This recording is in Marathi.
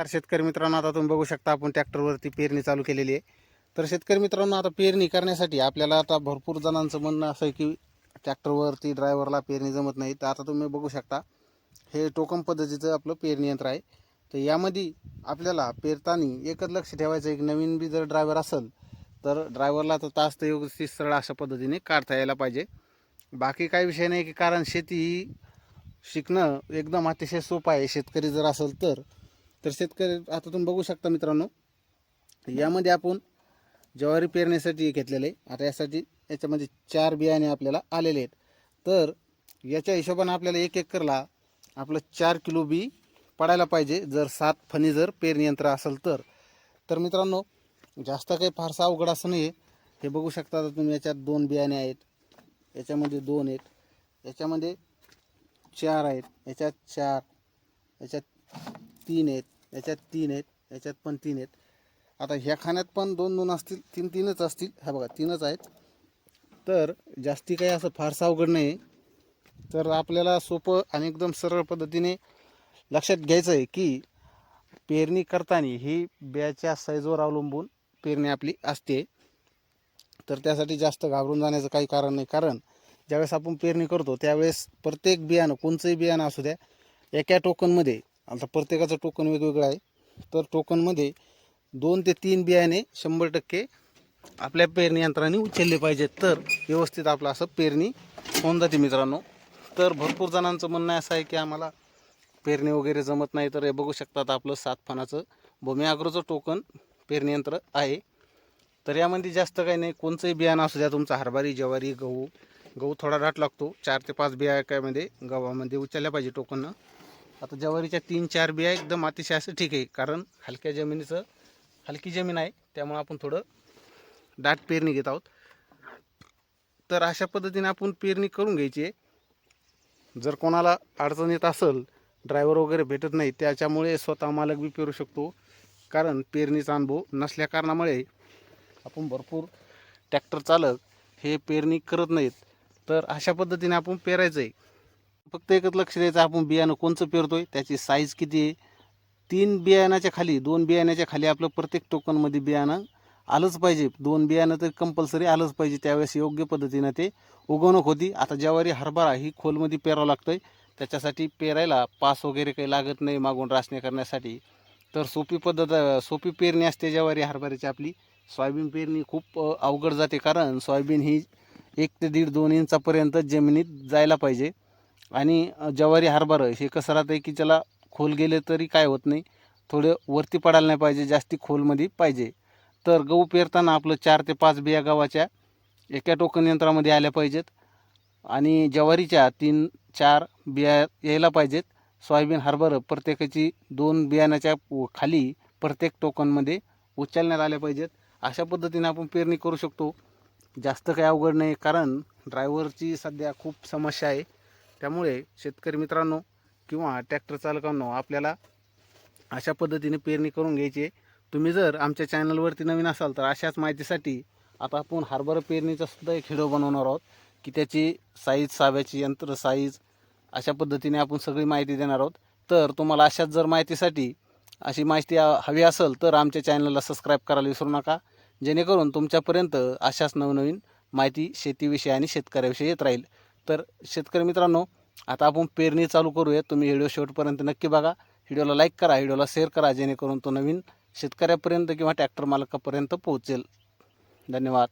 नमस्कार शेतकरी मित्रांनो आता तुम्ही बघू शकता आपण ट्रॅक्टरवरती पेरणी चालू केलेली आहे. तर शेतकरी मित्रांनो आता पेरणी करण्यासाठी आपल्याला आता भरपूर जणांचं म्हणणं असं आहे की ट्रॅक्टरवरती ड्रायव्हरला पेरणी जमत नाही. तर आता तुम्ही बघू शकता हे टोकन पद्धतीचं आपलं पेरणी यंत्र आहे. तर यामध्ये आपल्याला पेरताना एकच लक्ष ठेवायचं एक नवीन बी जर ड्रायव्हर असेल तर ड्रायव्हरला तर तास तर व्यवस्थित सरळ अशा पद्धतीने काढता यायला पाहिजे. बाकी काही विषय नाही की कारण शेती ही शिकणं एकदम अतिशय सोपं आहे. शेतकरी जर असेल तर तर शेतकरी आता तुम्ही बघू शकता मित्रांनो यामध्ये आपण ज्वारी पेरण्यासाठी घेतलेलं आहे. आता यासाठी याच्यामध्ये चार बियाणे आपल्याला आलेले आहेत. तर याच्या हिशोबानं आपल्याला एक एकरला आपलं चार किलो बी पडायला पाहिजे. जर सात फणी जर पेरणी यंत्र असेल तर. तर मित्रांनो जास्त काही फारसं अवघड असं नाही आहे हे बघू शकता तुम्ही याच्यात दोन बियाणे आहेत. याच्यामध्ये दोन आहेत. याच्यामध्ये चार आहेत. याच्यात चार. याच्यात तीन आहेत याच्यात तीन आहेत याच्यात पण तीन आहेत. आता ह्या खाण्यात पण दोन दोन असतील तीन तीनच असतील. ह्या बघा तीनच आहेत. तर जास्ती काही असं फारसं अवघड नाही तर आपल्याला सोपं आणि एकदम सरळ पद्धतीने लक्षात घ्यायचं आहे की पेरणी करताना ही बियाच्या साईजवर अवलंबून पेरणी आपली असते. तर त्यासाठी जास्त घाबरून जाण्याचं काही कारण नाही. कारण ज्यावेळेस आपण पेरणी करतो त्यावेळेस प्रत्येक बियाणं कोणचंही बियाणं असू द्या एका टोकनमध्ये आता प्रत्येकाचं टोकन वेगवेगळं आहे. तर टोकनमध्ये दोन ते तीन बियाणे शंभर टक्के आपल्या पेरणी यंत्राने उचलले पाहिजेत. तर व्यवस्थित आपलं असं पेरणी होऊन जाते मित्रांनो. तर भरपूर जणांचं म्हणणं असं आहे की आम्हाला पेरणी वगैरे जमत नाही. तर हे बघू शकतात आपलं सात फणाचं भूमी आग्रोचं टोकन पेरणी यंत्र आहे. तर यामध्ये जास्त काही नाही. कोणचंही बियाणं असू द्या तुमचं हरभरी ज्वारी गहू गहू थोडा डाट लागतो. चार ते पाच बिया एकामध्ये गव्हामध्ये उचलल्या पाहिजे टोकननं आता ज्वारीच्या तीन चार बिया एकदम अतिशय असं ठीक आहे कारण हलक्या जमिनीचं हलकी जमीन आहे त्यामुळे आपण थोडं दाट पेरणी घेत आहोत. तर अशा पद्धतीने आपण पेरणी करून घ्यायची आहे. जर कोणाला अडचण येत असेल ड्रायव्हर वगैरे भेटत नाही त्याच्यामुळे स्वतः मालक बी पेरू शकतो कारण पेरणीचा अनुभव नसल्या कारणामुळे आपण भरपूर ट्रॅक्टर चालक हे पेरणी करत नाहीत. तर अशा पद्धतीने आपण पेरायचं आहे. फक्त एकच लक्ष द्यायचं आपण बियाणं कोणचं पेरतोय त्याची साईज किती आहे? तीन बियाण्याच्या खाली दोन बियाण्याच्या खाली आपलं प्रत्येक टोकनमध्ये बियाणं आलंच पाहिजे. दोन बियाणं तर कंपल्सरी आलंच पाहिजे. त्यावेळेस योग्य पद्धतीनं ते उगवणूक होती. आता ज्वारी हरभरा ही खोलमध्ये पेरावं लागतं त्याच्यासाठी पेरायला पास वगैरे काही लागत नाही मागून रासणे करण्यासाठी. तर सोपी पद्धत सोपी पेरणी असते ज्वारी हरभऱ्याची आपली. सोयाबीन पेरणी खूप अवघड जाते. कारण सोयाबीन ही एक ते दीड दोन इंचापर्यंत जमिनीत जायला पाहिजे. आणि ज्वारी हरभरं हे कसं राहतं आहे की त्याला खोल गेले तरी काय होत नाही. थोडं वरती पडायला नाही पाहिजे जास्ती खोलमध्ये पाहिजे. तर गहू पेरताना आपलं चार ते पाच बिया गव्हाच्या एका टोकन यंत्रामध्ये आल्या पाहिजेत. आणि ज्वारीच्या तीन चार बिया यायला पाहिजेत. सोयाबीन हरभरं प्रत्येकाची दोन बियाण्याच्या खाली प्रत्येक टोकनमध्ये उचलण्यात आल्या पाहिजेत. अशा पद्धतीने आपण पेरणी करू शकतो. जास्त काही अवघड नाही कारण ड्रायव्हरची सध्या खूप समस्या आहे. त्यामुळे शेतकरी मित्रांनो किंवा ट्रॅक्टर चालकांनो आपल्याला अशा पद्धतीने पेरणी करून घ्यायची तुम्ही जर आमच्या चॅनलवरती नवीन असाल तर अशाच माहितीसाठी आता आपण हरभरा पेरणीचा सुद्धा एक व्हिडिओ बनवणार आहोत की त्याची साईज साव्याची यंत्र साईज अशा पद्धतीने आपण सगळी माहिती देणार आहोत. तर तुम्हाला अशाच जर माहितीसाठी अशी माहिती हवी असेल तर आमच्या चॅनलला सबस्क्राईब करायला विसरू नका. जेणेकरून तुमच्यापर्यंत अशाच नवनवीन माहिती शेतीविषयी आणि शेतकऱ्याविषयी येत राहील. तर शेतकरी मित्रांनो आता आपण पेरणी चालू करूया तुम्ही व्हिडिओ शेवटपर्यंत नक्की बघा. व्हिडिओला लाईक करा व्हिडिओला शेअर करा जेणेकरून तो नवीन शेतकऱ्यापर्यंत किंवा ट्रॅक्टर मालकापर्यंत पोहोचेल. धन्यवाद.